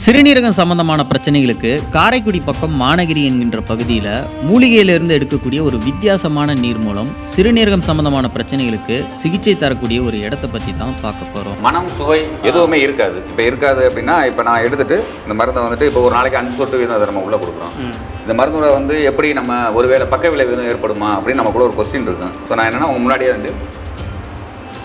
சிறுநீரகம் சம்பந்தமான பிரச்சனைகளுக்கு காரைக்குடி பக்கம் மானகிரி என்கின்ற பகுதியில் மூலிகையிலிருந்து எடுக்கக்கூடிய ஒரு வித்தியாசமான நீர் மூலம் சிறுநீரகம் சம்பந்தமான பிரச்சனைகளுக்கு சிகிச்சை தரக்கூடிய ஒரு இடத்தை பற்றி தான் பார்க்க போகிறோம் மனம் சுவை எதுவுமே இருக்காது. இப்போ இருக்காது அப்படின்னா இப்போ நான் எடுத்துட்டு இந்த மருந்தை வந்துட்டு இப்போ ஒரு நாளைக்கு அஞ்சு சொட்டு வீதம் அதை நம்ம உள்ளே கொடுக்குறோம். இந்த மருந்துல வந்து எப்படி நம்ம ஒருவேளை பக்க விளைவு ஏற்படுமா அப்படின்னு நமக்குள்ள ஒரு கொஸ்டின் இருக்கும். ஸோ நான் என்னன்னா முன்னாடியே வந்து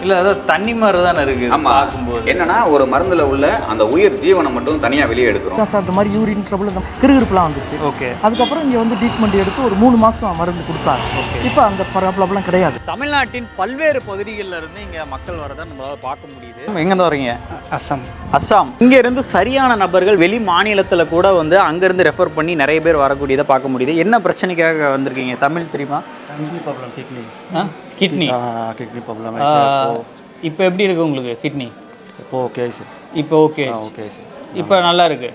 இல்லை அதாவது தண்ணி மாதிரி தானே இருக்குது ஆமாம் பார்க்கும்போது. என்னென்னா ஒரு மருந்தில் உள்ள அந்த உயிர் ஜீவனை மட்டும் தனியாக வெளியே எடுக்கிறோம். சார் அந்த மாதிரி யூரின் ட்ரபுள் தான். கிருகிருப்புலாம் வந்துச்சு. ஓகே அதுக்கப்புறம் இங்கே வந்து ட்ரீட்மெண்ட் எடுத்து ஒரு மூணு மாதம் மருந்து கொடுத்தாரு இப்போ அந்த ப்ராப்ளம்லாம் கிடையாது. தமிழ்நாட்டின் பல்வேறு பகுதிகளில் இருந்து இங்கே மக்கள் வரதை நம்மளால் பார்க்க முடியுது. எங்கேருந்து வரீங்க? அஸ்ஸாம். அஸ்ஸாம். இங்கேருந்து சரியான நபர்கள் வெளி மாநிலத்தில் கூட வந்து அங்கேருந்து ரெஃபர் பண்ணி நிறைய பேர் வரக்கூடியதை பார்க்க முடியுது. என்ன பிரச்சனைக்காக வந்திருக்கீங்க? தமிழ் தெரியுமா? தமிழ் ப்ராப்ளம் ஆ? கிட்னி கிட்னி ப்ராப்ளம் இப்போ எப்படி இருக்குது உங்களுக்கு கிட்னி இப்போ ஓகே சார் இப்போ ஓகே ஓகே சார் இப்போ நல்லா இருக்கு?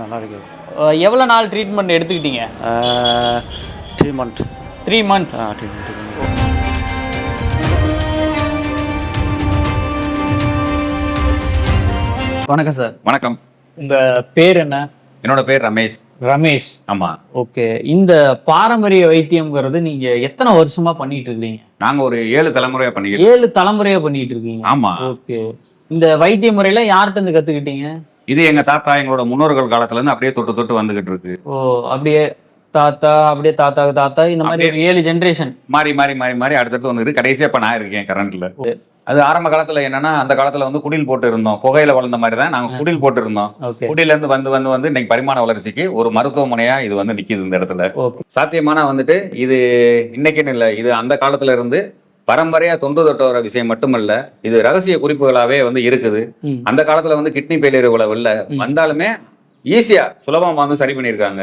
நல்லா இருக்கு. எவ்வளோ நாள் ட்ரீட்மெண்ட் எடுத்துக்கிட்டீங்க? த்ரீ மந்த் த்ரீ மந்த்ஸ் வணக்கம் சார். வணக்கம். இந்த பேர் என்ன? என்னோட பேர் ரமேஷ். ரமேஷ். ஆமா. ஓகே இந்த பாரம்பரிய வைத்தியம்ங்கிறது நீங்க எத்தனை வருஷமா பண்ணிட்டு இருக்கீங்க? நாங்க ஒரு ஏழு தலைமுறையா பண்ணிக்கிட்டு ஏழு தலைமுறையா பண்ணிட்டு இருக்கீங்க. ஆமா. ஓகே. இந்த வைத்திய முறையில யார்கிட்ட இருந்து கத்துக்கிட்டீங்க? இது எங்க தாத்தா எங்களோட முன்னோர்கள் காலத்துல இருந்து அப்படியே தொட்டு தொட்டு வந்துகிட்டு இருக்கு. ஓ அப்படியே தாத்தா அப்படியே தாத்தாக்கு தாத்தா இந்த மாதிரி ஏழு ஜெனரேஷன் மாறி மாறி மாறி மாறி அடுத்தடுத்து வந்துட்டு கடைசியா இப்ப நான் இருக்கேன் கரண்ட்ல அது ஆரம்ப காலத்துல என்னன்னா அந்த காலத்துல வந்து குடில் போட்டு இருந்தோம் குகையில வளர்ந்த மாதிரி தான் நாங்க குடில் போட்டு இருந்தோம் குடில இருந்து வந்து வந்து வந்து இன்னைக்கு பரிமாண வளர்ச்சிக்கு ஒரு மருத்துவமனையா இது வந்து நிக்குது இந்த இடத்துல. சாத்தியமான வந்துட்டு இது இன்னைக்குன்னு இல்லை இது அந்த காலத்துல இருந்து பரம்பரையா தொன்று தொட்ட வர விஷயம் மட்டுமல்ல இது ரகசிய குறிப்புகளாவே வந்து இருக்குது. அந்த காலத்துல வந்து கிட்னி ஃபெயிலியர் இவ்வளவு இல்ல. வந்தாலுமே ஈஸியா சுலபமா வந்து சரி பண்ணியிருக்காங்க.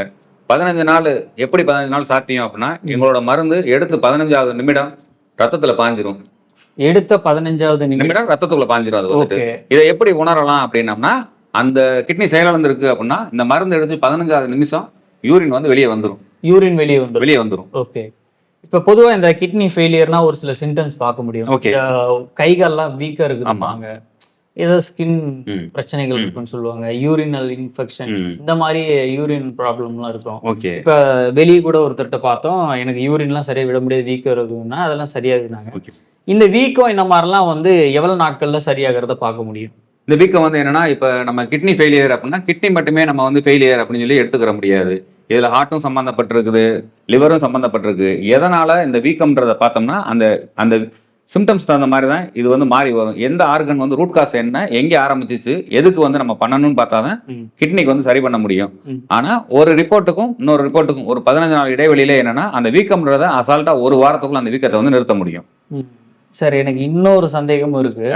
பதினஞ்சு நாள் எப்படி பதினஞ்சு நாள் சாத்தியம் அப்படின்னா எங்களோட மருந்து எடுத்து பதினஞ்சாவது நிமிடம் ரத்தத்துல பாஞ்சிரும். எடுத்த பதினஞ்சாவது நிமிடம். ரத்தத்துக்குள்ள ஓகே. இதை எப்படி உணரலாம் அப்படின்னம்னா அந்த கிட்னி செயலிழந்து இருக்கு அப்படின்னா இந்த மருந்து எடுத்து பதினஞ்சாவது நிமிஷம் யூரின் வந்து வெளியே வந்துரும். யூரின் வெளியே வந்துடும் வெளியே வந்துரும். ஓகே. இப்ப பொதுவா இந்த கிட்னி ஃபெயிலியர்னா ஒரு சில சிம்டம்ஸ் பார்க்க முடியும். Okay. அஹ் கைகால்லாம் வீக்கா ஆமா. இருக்குவாங்க ஏதோ ஸ்கின். பிரச்சனைகள். இருக்குன்னு சொல்லுவாங்க. Urinal infection. இந்த மாதிரி யூரின் ப்ராப்ளம்லாம் இருக்கும். ஓகே. இப்ப வெளியே கூட ஒருத்தர்கிட்ட பார்த்தோம் எனக்கு யூரின்லாம் சரியா விட முடியாது வீக்கம் இருக்குதுன்னா அதெல்லாம் சரியாகுனாங்க ஓகே. இந்த வீக்கம் இந்த மாதிரிலாம் வந்து எவ்வளவு நாட்கள்ல சரியாகிறத பார்க்க முடியும்? இந்த வீக்கம் வந்து என்னன்னா இப்போ நம்ம கிட்னி ஃபெயிலியர் அப்படின்னா கிட்னி மட்டுமே நம்ம வந்து ஃபெயிலியர் அப்படின்னு சொல்லி எடுத்துக்கிற முடியாது. இதில் ஹார்ட்டும் சம்மந்தப்பட்டிருக்குது லிவரும் சம்மந்தப்பட்டிருக்கு எதனால இந்த வீக்கம்ன்றத பார்த்தோம்னா அந்த அந்த சிம்டம்ஸ் தகுந்த மாதிரி தான் இது வந்து மாறி வரும். எந்த ஆர்கன் வந்து ரூட் காஸ் என்ன எங்கே ஆரம்பிச்சிச்சு எதுக்கு வந்து நம்ம பண்ணணும்னு பார்த்தா தான். கிட்னிக்கு வந்து சரி பண்ண முடியும். ம். ஆனா ஒரு ரிப்போர்ட்டுக்கும் இன்னொரு ரிப்போர்ட்டுக்கும் ஒரு பதினஞ்சு நாள் இடைவெளியில என்னன்னா அந்த வீக்கம்ன்றத அசால்ட்டா ஒரு வாரத்துக்குள்ள அந்த வீக்கத்தை வந்து நிறுத்த முடியும். சார் எனக்கு இன்னொரு சந்தேகமும் இருக்கு.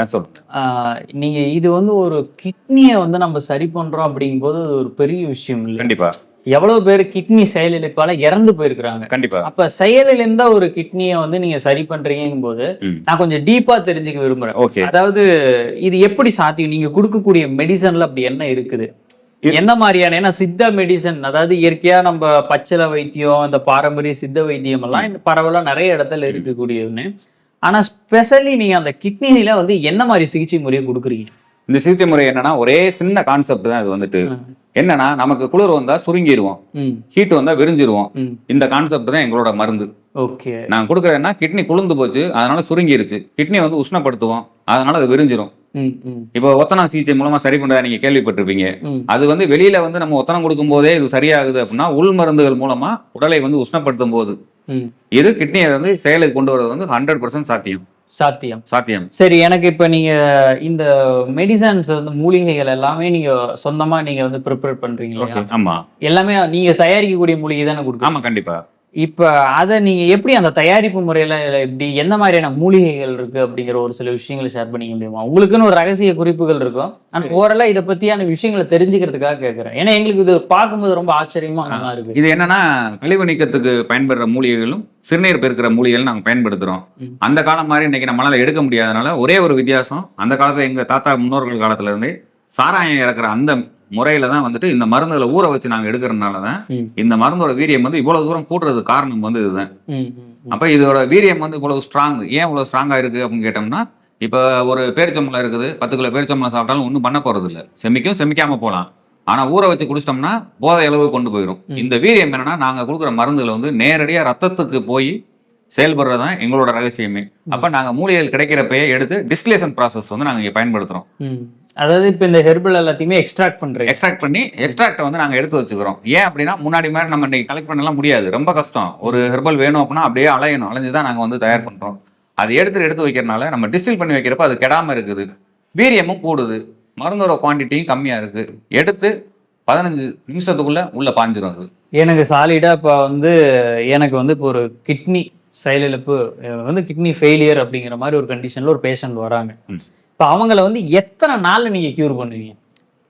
நீங்க இது வந்து ஒரு கிட்னியை வந்து நம்ம சரி பண்றோம் அப்படிங்கும்போது அது ஒரு பெரிய விஷயம் இல்லை. கண்டிப்பா. எவ்வளவு பேர் கிட்னி செயலிழப்பால இறந்து போயிருக்கிறாங்க. கண்டிப்பா. அப்ப செயலிழந்த ஒரு கிட்னியை வந்து நீங்க சரி பண்றீங்கும் போது. நான் கொஞ்சம் டீப்பா தெரிஞ்சுக்க விரும்புறேன். ஓகே. அதாவது இது எப்படி சாத்தியம்? நீங்க கொடுக்கக்கூடிய மெடிசன்ல அப்படி என்ன இருக்குது? என்ன மாதிரியான ஏன்னா சித்த மெடிசன் அதாவது இயற்கையா நம்ம பச்சளை வைத்தியம் இந்த பாரம்பரிய சித்த வைத்தியம் எல்லாம் பரவலா நிறைய இடத்துல இருக்கக்கூடியதுன்னு. ஆனா ஸ்பெஷலி நீங்க அந்த கிட்னில வந்து என்ன மாதிரி சிகிச்சை முறையை கொடுக்குறீங்க? இந்த சிகிச்சை முறை என்னன்னா ஒரே சின்ன கான்செப்ட் தான் இது வந்துட்டு. என்னன்னா நமக்கு குளிர் வந்தா சுருங்கிடுவோம் ஹீட் வந்தா விரிஞ்சிருவோம். இந்த கான்செப்ட் தான் எங்களோட மருந்து. ஓகே. நான் கொடுக்குறேன்னா கிட்னி குளிர்ந்து போச்சு அதனால சுருங்கிருச்சு. கிட்னி வந்து உஷ்ணப்படுத்துவோம் அதனால அது விரிஞ்சிரும். இப்போ ஒத்தனா சிகிச்சை மூலமா சரி பண்றதா நீங்க கேள்விப்பட்டிருப்பீங்க. அது வந்து வெளியில வந்து நம்ம ஒத்தனம் கொடுக்கும் போதே இது சரியாகுது அப்படின்னா உள் மருந்துகள் மூலமா உடலை வந்து உஷ்ணப்படுத்தும் போது இது கிட்னியை வந்து செயலுக்கு கொண்டு வரது வந்து ஹண்ட்ரட் பர்சன்ட் சாத்தியம். சாத்தியம். சாத்தியம். சரி எனக்கு இப்ப நீங்க இந்த மெடிசன்ஸ் வந்து மூலிகைகள் எல்லாமே நீங்க சொந்தமா நீங்க வந்து ப்ரிப்பேர் பண்றீங்க ஆமா. எல்லாமே நீங்க தயாரிக்கக்கூடிய மூலிகை தானே கொடுக்குறீங்க? ஆமா கண்டிப்பா. இப்ப அதை நீங்க எப்படி அந்த தயாரிப்பு முறையில எப்படி எந்த மாதிரியான மூலிகைகள் இருக்கு அப்படிங்கிற ஒரு சில விஷயங்களை ஷேர் பண்ணிக்க முடியுமா? உங்களுக்குன்னு ஒரு ரகசிய குறிப்புகள் இருக்கும். ஆனா ஓரளா இதை பத்தியான விஷயங்களை தெரிஞ்சுக்கிறதுக்காக கேட்கறேன் ஏன்னா எங்களுக்கு இது பார்க்கும்போது ரொம்ப ஆச்சரியமா நல்லா இருக்கு. இது என்னன்னா கழிவு நீக்கத்துக்கு பயன்படுற மூலிகைகளும் சிறுநீர் பெருக்கிற மூலிகைகளும் நாங்கள் பயன்படுத்துறோம். ம். அந்த காலம் மாதிரி இன்னைக்கு நம்மளால எடுக்க முடியாதனால ஒரே ஒரு வித்தியாசம் அந்த காலத்துல எங்க தாத்தா முன்னோர்கள் காலத்துல இருந்தே சாராயம் இறக்குற அந்த முறையில தான் வந்துட்டு இந்த மருந்துகளை ஊற வச்சு நாங்க எடுக்கிறதுனால தான். இந்த மருந்தோட வீரியம் வந்து இவ்வளவு தூரம் கூட்டுறது காரணம் வந்து இதுதான். அப்ப இதோட வீரியம் வந்து இவ்வளவு ஸ்ட்ராங் ஏன் இவ்வளவு ஸ்ட்ராங்கா இருக்கு அப்படின்னு கேட்டோம்னா இப்போ ஒரு பேரிச்சம்பளம் இருக்குது பத்து கிலோ பேரிச்சம்பளம் சாப்பிட்டாலும் ஒன்றும் பண்ண போறது இல்ல செமிக்கும் செமிக்காம போகலாம் ஆனா ஊற வச்சு குடிச்சிட்டோம்னா போதை அளவு கொண்டு போயிடும். இந்த வீரியம் என்னன்னா நாங்க கொடுக்குற மருந்துகள் வந்து நேரடியா ரத்தத்துக்கு போய் செயல்படுறது தான் எங்களோட ரகசியமே அப்ப நாங்க மூலிகைகள் கிடைக்கிறப்பயே எடுத்து டிஸ்டிலேஷன் ப்ராசஸ் வந்து நாங்க இங்க பயன்படுத்துறோம் ம். அதாவது இப்ப இந்த ஹெர்பல் எல்லாத்தையுமே எக்ஸ்ட்ராக்ட் பண்றீங்க. எக்ஸ்ட்ராக்ட் பண்ணி எக்ஸ்ட்ராக்ட் வந்து நாங்க எடுத்து வச்சுக்கிறோம். ஏன் அப்படின்னா முன்னாடி மாதிரி நம்ம இன்னைக்கு கலெக்ட் பண்ணலாம் முடியாது. ரொம்ப கஷ்டம். ஒரு ஹெர்பல் வேணும் அப்படின்னா அப்படியே அலையணும். அலைஞ்சு தான் நாங்க வந்து தயார் பண்றோம். அது எடுத்து எடுத்து வைக்கிறனால நம்ம டிஸ்டில் பண்ணி வைக்கிறப்ப அது கெடாம இருக்குது. வீரியமும் கூடுது. மருந்தோட குவான்டிட்டியும் கம்மியா இருக்கு. எடுத்து பதினஞ்சு நிமிஷத்துக்குள்ள உள்ள பாஞ்சிரும் அது. எனக்கு சாலிடா இப்போ வந்து எனக்கு வந்து இப்போ ஒரு கிட்னி செயலிழப்பு வந்து கிட்னி ஃபெயிலியர் அப்படிங்கிற மாதிரி ஒரு கண்டிஷன்ல ஒரு பேஷண்ட் வராங்க. இப்போ அவங்கள வந்து எத்தனை நாள்ல நீங்க கியூர் பண்ணுவீங்க?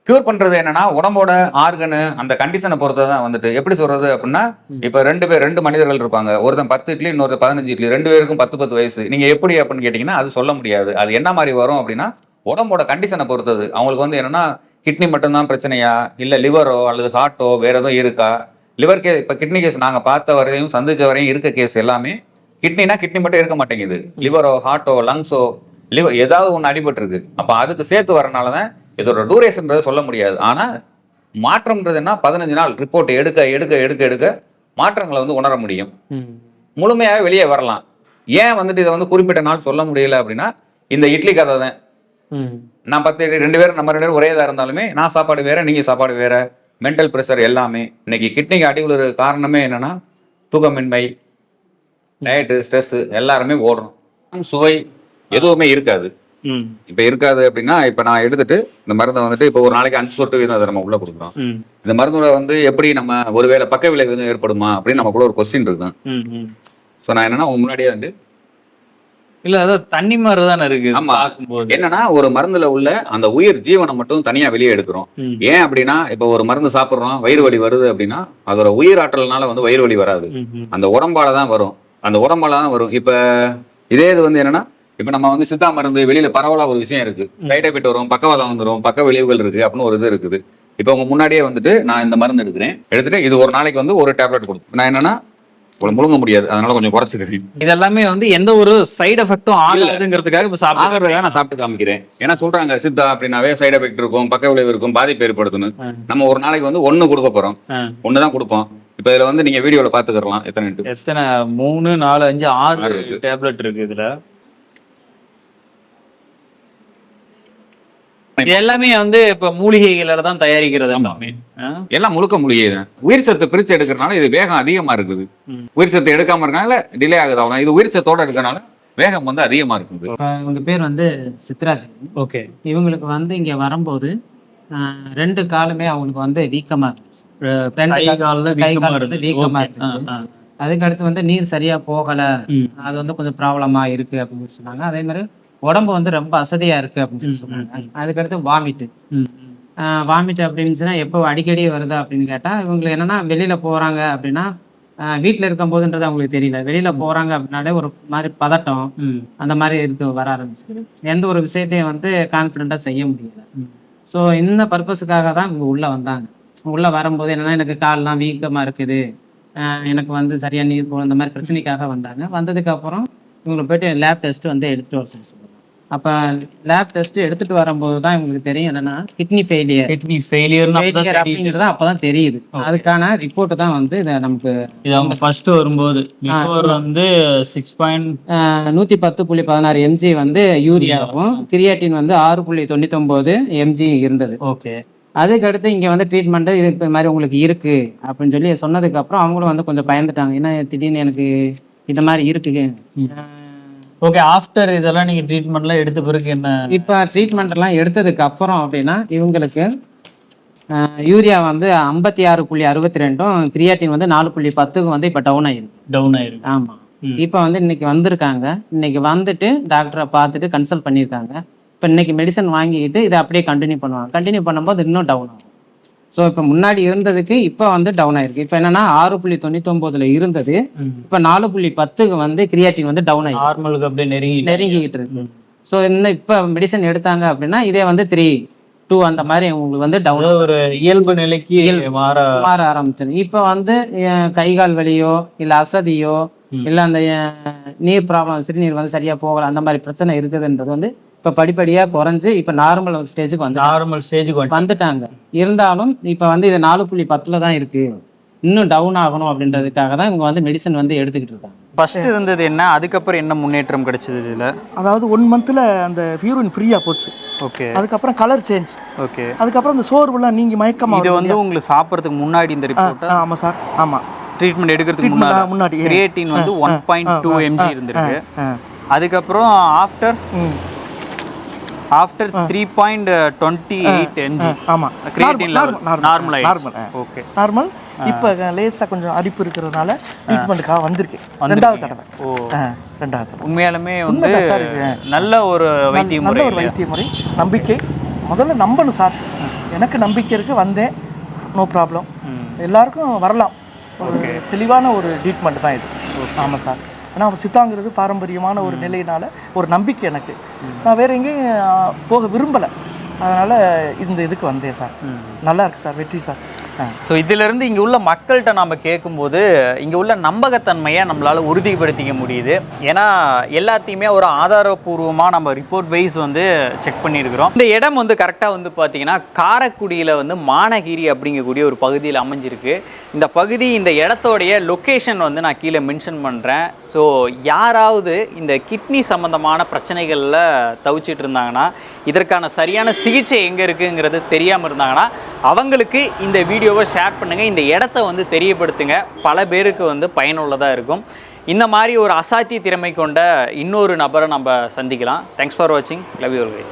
கியூர் பண்றது என்னன்னா உடம்போட ஆர்கனு அந்த கண்டிஷனை பொறுத்து தான் வந்துட்டு. எப்படி சொல்றது அப்படின்னா. இப்ப ரெண்டு பேர் ரெண்டு மனிதர்கள் இருப்பாங்க. ஒருத்தன் பத்து இட்லி இன்னொருத்தர் பதினஞ்சு இட்லி. ரெண்டு பேருக்கும் பத்து பத்து வயசு. நீங்க எப்படி அப்படின்னு கேட்டீங்கன்னா அது சொல்ல முடியாது. அது என்ன மாதிரி வரும் அப்படின்னா உடம்போட கண்டிஷனை பொறுத்தது. அவங்களுக்கு வந்து என்னன்னா கிட்னி மட்டும்தான் பிரச்சனையா? இல்ல லிவரோ அல்லது ஹார்ட்டோ வேற எதுவும் இருக்கா? லிவர் கேஸ் இப்ப கிட்னி கேஸ் நாங்க பார்த்த வரையும் சந்திச்ச வரையும் இருக்க கேஸ் எல்லாமே கிட்னினா கிட்னி மட்டும் இருக்க மாட்டேங்குது. லிவரோ ஹார்ட்டோ லங்ஸோ லிவர் ஏதாவது ஒன்று அடிபட்டிருக்கு. அப்ப அதுக்கு சேர்த்து வரனால தான் இதோட டூரேஷன்றதை சொல்ல முடியாது. ஆனா மாற்றம்ன்றதுன்னா பதினஞ்சு நாள் ரிப்போர்ட் எடுக்க எடுக்க எடுக்க எடுக்க மாற்றங்களை வந்து உணர முடியும். முழுமையாக வெளியே வரலாம். ஏன் வந்துட்டு இதை வந்து குறிப்பிட்ட நாள் சொல்ல முடியல அப்படின்னா இந்த இட்லி கதை தான். நான் பத்து ரெண்டு பேரும் நம்ம ரெண்டு பேரும் ஒரே இதாக இருந்தாலுமே நான் சாப்பாடு வேற நீங்க சாப்பாடு வேற மென்டல் ப்ரெஷர் எல்லாமே. இன்னைக்கு கிட்னிக்கு அடி விழுற காரணமே என்னன்னா தூக்கமின்மை டயட்டு ஸ்ட்ரெஸ் எல்லாருமே ஓடுறோம். சுவை எதுவுமே இருக்காது. இப்ப இருக்காது அப்படின்னா இப்ப நான் எடுத்துட்டு இந்த மருந்தை வந்துட்டு இப்போ ஒரு நாளைக்கு அஞ்சு சொட்டு வீதம் அதை நம்ம உள்ள கொடுக்குறோம். இந்த மருந்துல வந்து எப்படி நம்ம ஒருவேளை பக்க விளைவு எதுவும் ஏற்படுமா அப்படின்னு நமக்குள்ள ஒரு கொஸ்டின் இருக்குதான் ஸோ நான் என்னன்னா முன்னாடியே வந்து இல்ல அதான் தண்ணி மாதிரி தானே இருக்கு. ஆமா. என்னன்னா ஒரு மருந்துல உள்ள அந்த உயிர் ஜீவனை மட்டும் தனியா வெளியே எடுக்கிறோம். ஏன் அப்படின்னா இப்போ ஒரு மருந்து சாப்பிடுறோம் வயிறு வலி வருது அப்படின்னா அதோட உயிர் ஆற்றல்னால வந்து வயிறு வலி வராது. அந்த உடம்பால தான் வரும். அந்த உடம்பால தான் வரும். இப்ப இதே இது வந்து என்னன்னா இப்ப நம்ம வந்து சித்தா மருந்து வெளியில பரவலா ஒரு விஷயம் இருக்கு. சைட் எஃபெக்ட் வரும் பக்கவாதம் வந்துரும் பக்க விளைவுகள் இருக்கு அப்படின்னு ஒரு இது இருக்குது. இப்போ உங்க முன்னாடியே வந்துட்டு நான் இந்த மருந்து எடுக்கிறேன். எடுத்துட்டு இது ஒரு நாளைக்கு வந்து ஒரு டேப்லெட் கொடுக்கும். நான் என்னன்னா முழுங்க முடியாது. அதனால கொஞ்சம் குறைச்சிக்கிறேன். இதெல்லாமே வந்து எந்த ஒரு சைடு எஃபெக்டும் ஆகாதுங்கிறதுக்காக இப்ப ஆகிறதுக்காக நான் சாப்பிட்டு காமிக்கிறேன். ஏன்னா சொல்றாங்க சித்தா அப்படின்னாவே சைடு எஃபெக்ட் இருக்கும் பக்க விளைவு இருக்கும் பாதிப்பு ஏற்படுத்தணும். நம்ம ஒரு நாளைக்கு வந்து ஒண்ணு கொடுக்க போறோம். தான் கொடுப்போம். இப்ப இதுல வந்து நீங்க வீடியோல பாத்துக்கலாம் எத்தனை எத்தனை? மூணு நாலு அஞ்சு ஆறு. டேப்லெட் இருக்கு இதுல. எல்லாமே வந்து இப்ப மூலிகைகளால தான் தயாரிக்கிறது எல்லாமே முழுக்க மூலிகை தான். உயிர் சத்து பிரிச்சு எடுக்கிறனால இது வேகம் அதிகமா இருக்குது. உயிர் சத்து எடுக்காம இருக்கனால டிலே ஆகுது அவ்வளவு இது உயிர் சத்தோட இருக்கனால வேகம் வந்து அதிகமா இருக்குது. இவங்க பேர் வந்து சித்ரா தேவி. ஓகே. இவங்களுக்கு வந்து இங்கே வரும்போது ஆஹ், ரெண்டு காலுமே அவங்களுக்கு வந்து வீக்கமாக இருந்துச்சு. வீக்கமா வீக்கமா. இருந்துச்சு. ஆ. அதுக்கடுத்து வந்து நீர் சரியா போகலை. அது வந்து கொஞ்சம் ப்ராப்ளமாக இருக்கு அப்படின்னு சொல்லி சொன்னாங்க. அதே மாதிரி உடம்பு வந்து ரொம்ப அசதியா இருக்கு அப்படின்னு சொல்லி ம், சொன்னாங்க ம், அதுக்கடுத்து வாமிட்டு. வாமிட் அப்படின்னுச்சுன்னா எப்போ அடிக்கடி வருது அப்படின்னு கேட்டால் இவங்களுக்கு என்னன்னா வெளியில போறாங்க அப்படின்னா வீட்டில் இருக்கும் போதுன்றது அவங்களுக்கு தெரியல. வெளியில போறாங்க அப்படின்னாலே ஒரு மாதிரி பதட்டம். அந்த மாதிரி இருக்கு வர ஆரம்பிச்சிருக்கு எந்த ஒரு விஷயத்தையும் வந்து கான்ஃபிடென்ட்டாக செய்ய முடியல. ஸோ இந்த பர்பஸுக்காக தான் இவங்க உள்ளே வந்தாங்க. உள்ளே வரும்போது என்னன்னா எனக்கு கால்லாம் வீக்கமாக இருக்குது. எனக்கு வந்து சரியாக நீர் போகணும் இந்த மாதிரி பிரச்சனைக்காக வந்தாங்க. வந்ததுக்கப்புறம் இவங்களை போயிட்டு லேப் டெஸ்ட் வந்து எடுத்துகிட்டு வர சொல்லி சொல்லுவாங்க அப்போ லேப் டெஸ்ட் எடுத்துகிட்டு வரும்போது தான் இவங்களுக்கு தெரியும் என்னன்னா கிட்னி ஃபெயிலியர் கிட்னி ஃபெயிலியர்னு ஃபெயிலியர் அப்படிங்கிறது அப்போ தான் தெரியுது அதுக்கான ரிப்போர்ட் தான் வந்து இதை நமக்கு இது அவங்க ஃபர்ஸ்ட் வரும்போது. பிஃபோர் வந்து சிக்ஸ் பாயிண்ட் நூற்றி பத்து புள்ளி பதினாறு எம்ஜி வந்து யூரியாவும் கிரியாட்டின் வந்து ஆறு புள்ளி தொண்ணூத்தொம்போது எம்ஜி இருந்தது. ஓகே அதுக்கடுத்து இங்கே வந்து ட்ரீட்மெண்ட்டு இது மாதிரி உங்களுக்கு இருக்கு அப்படின்னு சொல்லி சொன்னதுக்கப்புறம் அவங்களும் வந்து கொஞ்சம் பயந்துட்டாங்க. ஏன்னா திடீர்னு எனக்கு இந்த மாதிரி இருக்கு? ஓகே ஆஃப்டர் இதெல்லாம் நீங்க ட்ரீட்மெண்ட்லாம் எடுத்த பிறகு என்ன? இப்போ ட்ரீட்மெண்ட் எல்லாம் எடுத்ததுக்கு அப்புறம் அப்படின்னா இவங்களுக்கு யூரியா வந்து ஐம்பத்தி ஆறு புள்ளி அறுபத்தி ரெண்டும் கிரியாட்டின் வந்து நாலு புள்ளி பத்துக்கு வந்து இப்போ டவுன் ஆயிருக்கு. டவுன் ஆயிருக்கு. ஆமாம் ம். இப்போ வந்து இன்னைக்கு வந்திருக்காங்க. இன்னைக்கு வந்துட்டு டாக்டரை பார்த்துட்டு கன்சல்ட் பண்ணியிருக்காங்க இப்போ இன்னைக்கு மெடிசன் வாங்கிக்கிட்டு இதை அப்படியே கண்டினியூ பண்ணுவாங்க. கண்டினியூ பண்ணும்போது இன்னும் டவுன் ஆகும். ஸோ இப்போ முன்னாடி இருந்ததுக்கு இப்போ வந்து டவுன் ஆயிருக்கு. இப்போ என்னன்னா ஆறு புள்ளி தொண்ணூத்தொம்போதுல இருந்தது. இப்போ நாலு புள்ளி பத்துக்கு வந்து கிரியாட்டின் வந்து டவுன் ஆயிருக்கு. நார்மலுக்கு அப்படியே நெருங்கி நெருங்கிக்கிட்டு இருக்கு. ஸோ இந்த இப்போ மெடிசன் எடுத்தாங்க அப்படின்னா இதே வந்து த்ரீ டூ அந்த மாதிரி உங்களுக்கு வந்து டவுன் ஒரு இயல்பு நிலைக்கு மாற மாற ஆரம்பிச்சிடும் இப்போ வந்து கை கால் வலியோ இல்லை அசதியோ இல்லை அந்த நீர் ப்ராப்ளம் சிறுநீர் வந்து சரியாக போகல அந்த மாதிரி பிரச்சனை இருக்குதுன்றது வந்து இப்போ படிப்படியாக குறைஞ்சு இப்போ நார்மல் ஸ்டேஜுக்கு வந்து நார்மல் ஸ்டேஜுக்கு வந்து வந்துட்டாங்க. இருந்தாலும் இப்போ வந்து இது நாலு புள்ளி பத்தில் தான் இருக்கு. இன்னும் டவுன் ஆகணும் அப்படின்றதுக்காக தான் இவங்க வந்து மெடிசன் வந்து எடுத்துக்கிட்டு இருக்காங்க. ஃபர்ஸ்ட் இருந்தது என்ன? அதுக்கப்புறம் என்ன முன்னேற்றம் கிடைச்சது இதில்? அதாவது ஒன் மந்த்தில் அந்த யூரின் ஃப்ரீயாக போச்சு. ஓகே அதுக்கப்புறம் கலர் சேஞ்ச் ஓகே அதுக்கப்புறம் இந்த சோர்வுலாம் நீங்கி மயக்கமாக இது வந்து உங்களுக்கு சாப்பிட்றதுக்கு முன்னாடி இந்த ரிப்போர்ட் ஆமாம் சார். ஆமாம் ட்ரீட்மெண்ட் எடுக்கிறதுக்கு முன்னாடி. கிரியேட்டின் வந்து ஒன் பாயிண்ட் டூ எம்ஜி இருந்திருக்கு. அதுக்கப்புறம் after after three point twenty eight mg ஆமாம் creatine normal normal okay normal இப்போ லேசாக கொஞ்சம் அரிப்பு இருக்கிறதுனால ட்ரீட்மெண்ட்டுக்காக வந்திருக்கு. ரெண்டாவது தடவை. ஓ. ரெண்டாவது தடவை. உண்மையாலுமே வந்து. நல்ல ஒரு வைத்திய நல்ல முறை ஒரு வைத்திய முறை நம்பிக்கை. முதல்ல நம்பணும் சார். எனக்கு நம்பிக்கை இருக்குது வந்தேன். நோ ப்ராப்ளம் எல்லாருக்கும் வரலாம். ஒரு தெளிவான ஒரு ட்ரீட்மெண்ட் தான் இது. ஆமாம் சார். ஏன்னா சித்தாங்கிறது பாரம்பரியமான ஒரு நிலையினால ஒரு நம்பிக்கை எனக்கு. நான் வேற எங்கேயும் போக விரும்பலை. அதனால் இந்த இதுக்கு வந்தேன் சார். நல்லா இருக்கு சார். வெற்றி சார். ஸோ இதிலிருந்து இங்கே உள்ள மக்கள்கிட்ட நம்ம கேட்கும்போது இங்கே உள்ள நம்பகத்தன்மையை நம்மளால் உறுதிப்படுத்திக்க முடியுது. ஏன்னா எல்லாத்தையுமே ஒரு ஆதாரபூர்வமாக நம்ம ரிப்போர்ட் வைஸ் வந்து செக் பண்ணியிருக்கிறோம். இந்த இடம் வந்து கரெக்டாக வந்து பார்த்தீங்கன்னா காரைக்குடியில் வந்து மானகிரி அப்படிங்கக்கூடிய ஒரு பகுதியில் அமைஞ்சிருக்கு. இந்த பகுதி இந்த இடத்தோடைய லொக்கேஷன் வந்து நான் கீழே மென்ஷன் பண்ணுறேன் ஸோ யாராவது இந்த கிட்னி சம்மந்தமான பிரச்சனைகளில் தவிச்சிட்டு இருந்தாங்கன்னா இதற்கான சரியான சிகிச்சை எங்கே இருக்குங்கிறது தெரியாமல் இருந்தாங்கன்னா அவங்களுக்கு இந்த வீடியோவை ஷேர் பண்ணுங்கள் இந்த இடத்த வந்து தெரியப்படுத்துங்க. பல பேருக்கு வந்து பயனுள்ளதாக இருக்கும். இந்த மாதிரி ஒரு அசாத்திய திறமை கொண்ட இன்னொரு நபரை நம்ம சந்திக்கலாம். தேங்க்ஸ் ஃபார் வாட்சிங் லவ் யூர் கைஸ்